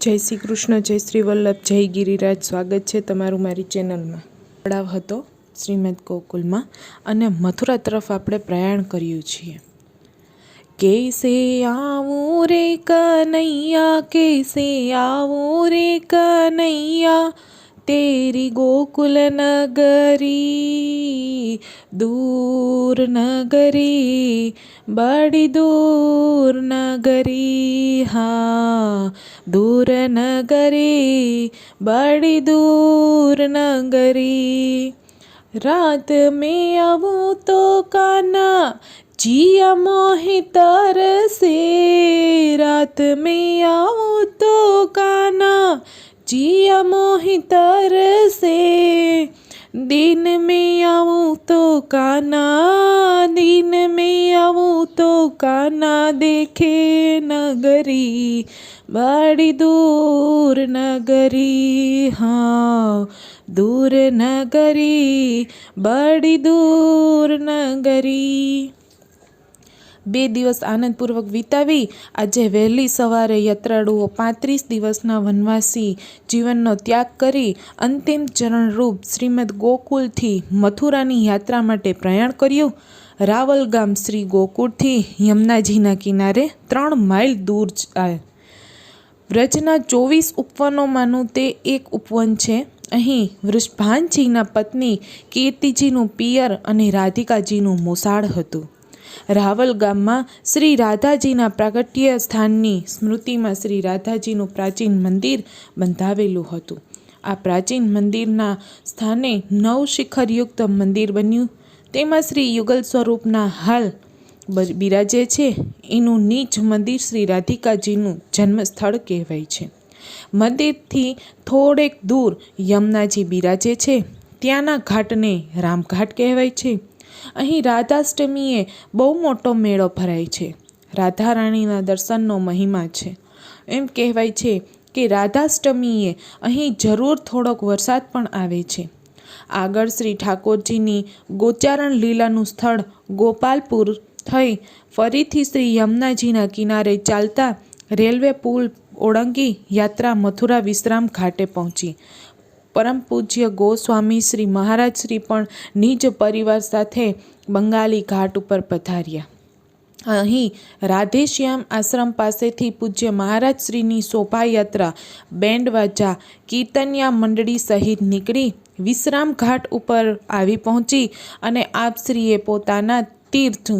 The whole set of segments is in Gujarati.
જય શ્રી કૃષ્ણ, જય શ્રી વલ્લભ, જય ગિરિરાજ. સ્વાગત છે તમારું મારી ચેનલમાં. પડાવ હતો શ્રીમદ ગોકુલમાં અને મથુરા તરફ આપણે પ્રયાણ કર્યું છીએ. કેસે આવું રે કનૈયા, કેસે આવું રે કનૈયા तेरी गोकुल नगरी दूर नगरी बड़ी दूर नगरी हाँ दूर नगरी बड़ी दूर नगरी रात में आऊँ तो काना जिया मोहितर से रात में आऊँ तो જીયા મોહિત રસે દિન મેં આવું તો કાના દિન મેં આવું તો કાના દેખે નગરી બાળી દૂર નગરી હા દૂર નગરી બડી દૂર નગરી બે દિવસ આનંદપૂર્વક વિતાવી. આજે વહેલી સવારે યાત્રાળુઓ પાંત્રીસ દિવસના વનવાસી જીવનનો ત્યાગ કરી અંતિમ ચરણરૂપ શ્રીમદ ગોકુલથી મથુરાની યાત્રા માટે પ્રયાણ કર્યું. રાવલ ગામ શ્રી ગોકુળથી યમુનાજીના કિનારે ત્રણ માઇલ દૂર વ્રજના ચોવીસ ઉપવનોમાંનું તે એક ઉપવન છે. અહીં વૃષભાનજીના પત્ની કીર્તિજીનું પિયર અને રાધિકાજીનું મોસાળ હતું. રાવલ ગામમાં શ્રી રાધાજીના પ્રાગટ્ય સ્થાનની સ્મૃતિમાં શ્રી રાધાજીનું પ્રાચીન મંદિર બંધાવેલું હતું. આ પ્રાચીન મંદિરના સ્થાને નવ શિખરયુક્ત મંદિર બન્યું. તેમાં શ્રી યુગલ સ્વરૂપના હાલ બિરાજે છે. એનું નીચ મંદિર શ્રી રાધિકાજીનું જન્મસ્થળ કહેવાય છે. મંદિરથી થોડેક દૂર યમુનાજી બિરાજે છે. ત્યાંના ઘાટને રામઘાટ કહેવાય છે. અહીં રાધાષ્ટમીએ બહુ મોટો મેળો ભરાય છે. રાધારાણીના દર્શનનો મહિમા છે. એમ કહેવાય છે કે રાધાષ્ટમીએ અહીં જરૂર થોડોક વરસાદ પણ આવે છે. આગળ શ્રી ઠાકોરજીની ગોચારણ લીલાનું સ્થળ ગોપાલપુર થઈ ફરીથી શ્રી યમુનાજીના કિનારે ચાલતા રેલવે પુલ ઓળંગી યાત્રા મથુરા વિશ્રામ ઘાટે પહોંચી. પરમ પૂજ્ય ગોસ્વામી શ્રી મહારાજ શ્રી પણ નિજ પરિવાર સાથે બંગાળી ઘાટ ઉપર પધાર્યા. અહીં રાધેશ્યામ આશ્રમ પાસેથી પૂજ્ય મહારાજ શ્રીની શોભાયાત્રા બેન્ડ વાજા કીર્તનિયા મંડળી સહિત નીકળી વિશ્રામ ઘાટ ઉપર આવી પહોંચી અને આપશ્રીએ પોતાના તીર્થ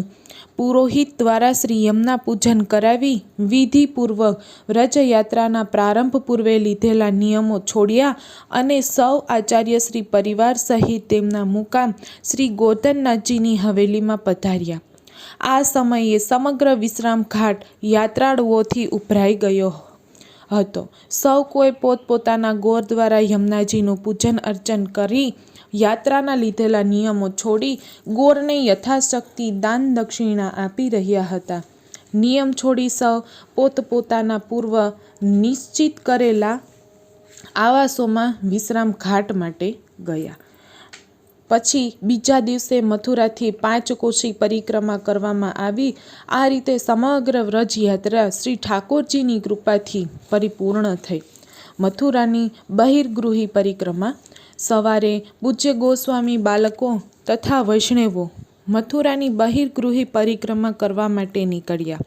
પુરોહિત દ્વારા શ્રી યમના પૂજન કરાવી વિધિપૂર્વક વ્રજયાત્રાના પ્રારંભ પૂર્વે લીધેલા નિયમો છોડ્યા અને સૌ આચાર્ય શ્રી પરિવાર સહિત તેમના મુકામ શ્રી ગોતનનાથજીની હવેલીમાં પધાર્યા. આ સમયે સમગ્ર વિશ્રામ ઘાટ યાત્રાળુઓથી ઉભરાઈ ગયો હતો. સૌ કોઈ પોતપોતાના ગોર દ્વારા યમુનાજીનું પૂજન અર્ચન કરી યાત્રાના લીધેલા નિયમો છોડી ગોરને યથાશક્તિ દાન દક્ષિણા આપી રહ્યા હતા. નિયમ છોડી સૌ પોતપોતાના પૂર્વ નિશ્ચિત કરેલા આવાસોમાં વિશ્રામ ઘાટ માટે ગયા. પછી બીજા દિવસે મથુરાથી પાંચ કોશી પરિક્રમા કરવામાં આવી. આ રીતે સમગ્ર વ્રજ યાત્રા શ્રી ઠાકોરજીની કૃપાથી પરિપૂર્ણ થઈ. મથુરાની બહિર્ગૃહી પરિક્રમા સવારે પૂજ્ય ગોસ્વામી બાળકો તથા વૈષ્ણવો મથુરાની બહિર્ગૃહી પરિક્રમા કરવા માટે નીકળ્યા.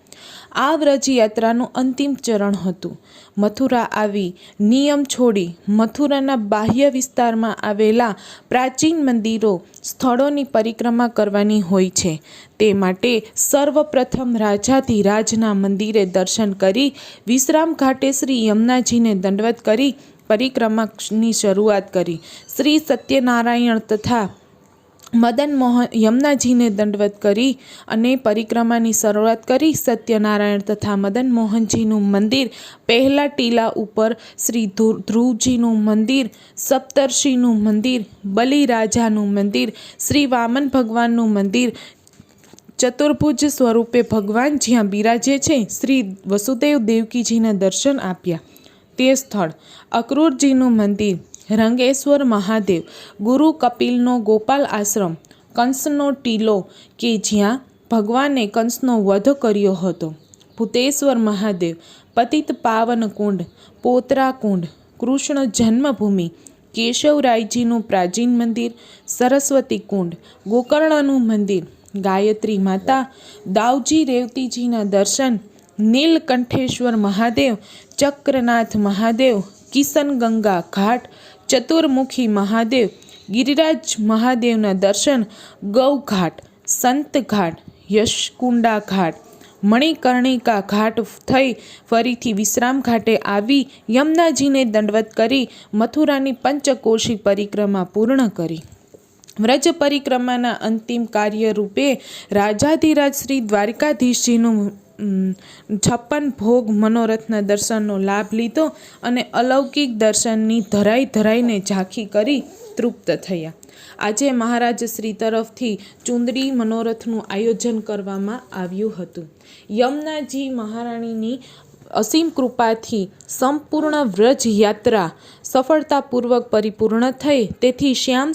આ વ્રજયાત્રાનું અંતિમ ચરણ હતું. મથુરા આવી નિયમ છોડી મથુરાના બાહ્ય વિસ્તારમાં આવેલા પ્રાચીન મંદિરો સ્થળોની પરિક્રમા કરવાની હોય છે. તે માટે સર્વપ્રથમ રાજાધિરાજના મંદિરે દર્શન કરી વિશ્રામ ઘાટે શ્રી યમુનાજીને દંડવત કરી પરિક્રમાની શરૂઆત કરી. શ્રી સત્યનારાયણ તથા મદન મોહન યમુનાજીને દંડવત કરી અને પરિક્રમાની શરૂઆત કરી. સત્યનારાયણ તથા મદન મોહનજીનું મંદિર પહેલા ટીલા ઉપર શ્રી ધ્રુવજીનું મંદિર, સપ્તર્ષિનું મંદિર, બલિરાજાનું મંદિર, શ્રી વામન ભગવાનનું મંદિર, ચતુર્ભુજ સ્વરૂપે ભગવાન જ્યાં બિરાજે છે. શ્રી વસુદેવ દેવકીજીના દર્શન આપ્યા. તે સ્થળ. અક્રૂરજીનું મંદિર, રંગેશ્વર મહાદેવ, ગુરુ કપિલનો ગોપાલ આશ્રમ, કંસનો ટીલો કે જ્યાં ભગવાને કંસનો વધ કર્યો હતો. ભૂતેશ્વર મહાદેવ, પતિત પાવન કુંડ, પોતરા કુંડ, કૃષ્ણ જન્મભૂમિ, કેશવરાયજીનું પ્રાચીન મંદિર, સરસ્વતી કુંડ, ગોકર્ણનું મંદિર, ગાયત્રી માતા દાવજી રેવતીજીના દર્શન નીલકંઠેશ્વર મહાદેવ, ચક્રનાથ મહાદેવ, કિશનગંગા ઘાટ, ચતુર્મુખી મહાદેવ, ગિરિરાજ મહાદેવના દર્શન ગૌઘાટ સંત ઘાટ, યશકુંડા ઘાટ, મણિકર્ણિકા ઘાટ થઈ ફરીથી વિશ્રામ ઘાટે આવી યમુનાજીને દંડવત કરી મથુરાની પંચકોશી પરિક્રમા પૂર્ણ કરી. વ્રજ પરિક્રમાના અંતિમ કાર્ય રૂપે રાજાધિરાજ શ્રી દ્વારકાધીશજીનું છપ્પન ભોગ મનોરથના દર્શનનો લાભ લીધો અને અલૌકિક દર્શનની ધરાઈ ધરાઈને ઝાંખી કરી તૃપ્ત થયા. આજે મહારાજ શ્રી તરફથી ચુંદડી મનોરથનું આયોજન કરવામાં આવ્યું હતું. યમુનાજી મહારાણીની અસીમ કૃપાથી સંપૂર્ણ વ્રજ યાત્રા સફળતાપૂર્વક પરિપૂર્ણ થઈ. તેથી શ્યામ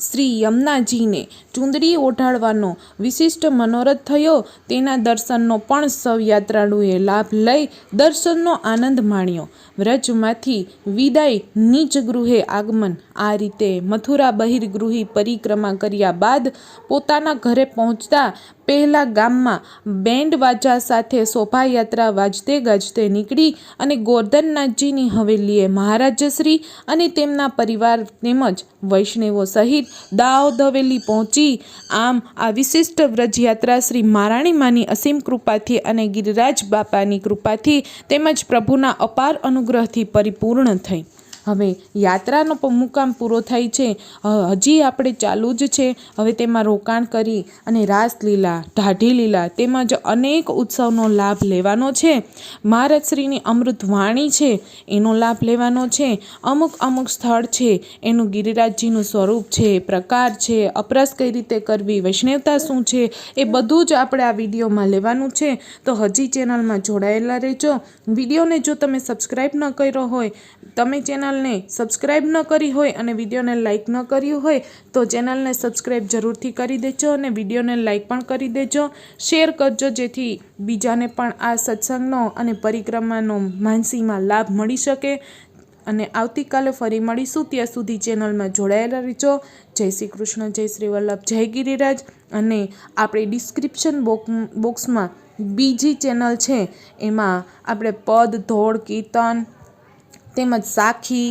શ્રી યમુનાજીને ચુંદડી ઓઢાડવાનો વિશિષ્ટ મનોરથ થયો. તેના દર્શનનો પણ સૌ યાત્રાળુએ લાભ લઈ દર્શનનો આનંદ માણ્યો. વ્રજમાંથી વિદાય નીચ ગૃહે આગમન. આ રીતે મથુરા બહિર્ગૃહી પરિક્રમા કર્યા બાદ પોતાના ઘરે પહોંચતા પહેલા ગામમાં બેન્ડ વાજા સાથે શોભાયાત્રા વાજતે ગાજતે નીકળી અને ગોરધનનાથજીની હવેલીએ મહારાજશ્રી અને તેમના પરિવાર તેમજ વૈષ્ણવો સહિત દાઉદ હવેલી પહોંચી. આમ આ વિશિષ્ટ વ્રજયાત્રા શ્રી મહારાણીમાની અસીમ કૃપાથી અને ગિરિરાજ બાપાની કૃપાથી તેમજ પ્રભુના અપાર અનુગ્રહથી પરિપૂર્ણ થઈ. હવે યાત્રાનો મુકામ પૂરો થાય છે. હજી આપણે ચાલુ જ છે. હવે તેમાં રોકાણ કરી અને રાસલીલા ઢાઢી લીલા તેમજ અનેક ઉત્સવનો લાભ લેવાનો છે. મહારાજશ્રીની અમૃત વાણી છે, એનો લાભ લેવાનો છે. અમુક અમુક સ્થળ છે, એનું ગિરિરાજજીનું સ્વરૂપ છે, પ્રકાર છે, અપરસ કઈ રીતે કરવી, વૈષ્ણવતા શું છે, એ બધું જ આપણે આ વિડીયોમાં લેવાનું છે. તો હજી ચેનલમાં જોડાયેલા રહેજો. વિડીયોને જો તમે સબસ્ક્રાઈબ ન કર્યો હોય, તમે ચેનલને સબસ્ક્રાઈબ ન કરી હોય અને વિડીયોને લાઇક ન કર્યું હોય તો ચેનલને સબસ્ક્રાઈબ જરૂરથી કરી દેજો અને વિડીયોને લાઇક પણ કરી દેજો. શેર કરજો જેથી બીજાને પણ આ સત્સંગનો અને પરિક્રમાનો માનસીમાં લાભ મળી શકે. અને આવતીકાલે ફરી મળીશું. ત્યાં સુધી ચેનલમાં જોડાયેલા રહેજો. જય શ્રી કૃષ્ણ, જય શ્રી વલ્લભ, જય ગિરિરાજ. અને આપણે ડિસ્ક્રિપ્શન બોક, બોક્સમાં બીજી ચેનલ છે. એમાં આપણે પદ, ધોળ, કીર્તન તેમજ સાખી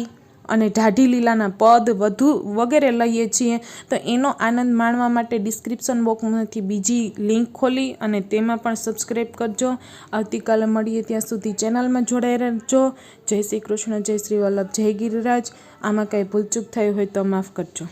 અને ઢાઢી લીલાના પદ વધુ વગેરે લઈએ છીએ, તો એનો આનંદ માણવા માટે ડિસ્ક્રિપ્શન બોક્સમાંથી બીજી લિંક ખોલી અને તેમાં પણ સબસ્ક્રાઈબ કરજો. આવતીકાલે મળીએ ત્યાં સુધી ચેનલમાં જોડાઈ રહેજો. જય શ્રી કૃષ્ણ, જય શ્રી વલ્લભ, જય ગિરિરાજ. આમાં કાંઈ ભૂલચૂક થઈ હોય તો માફ કરજો.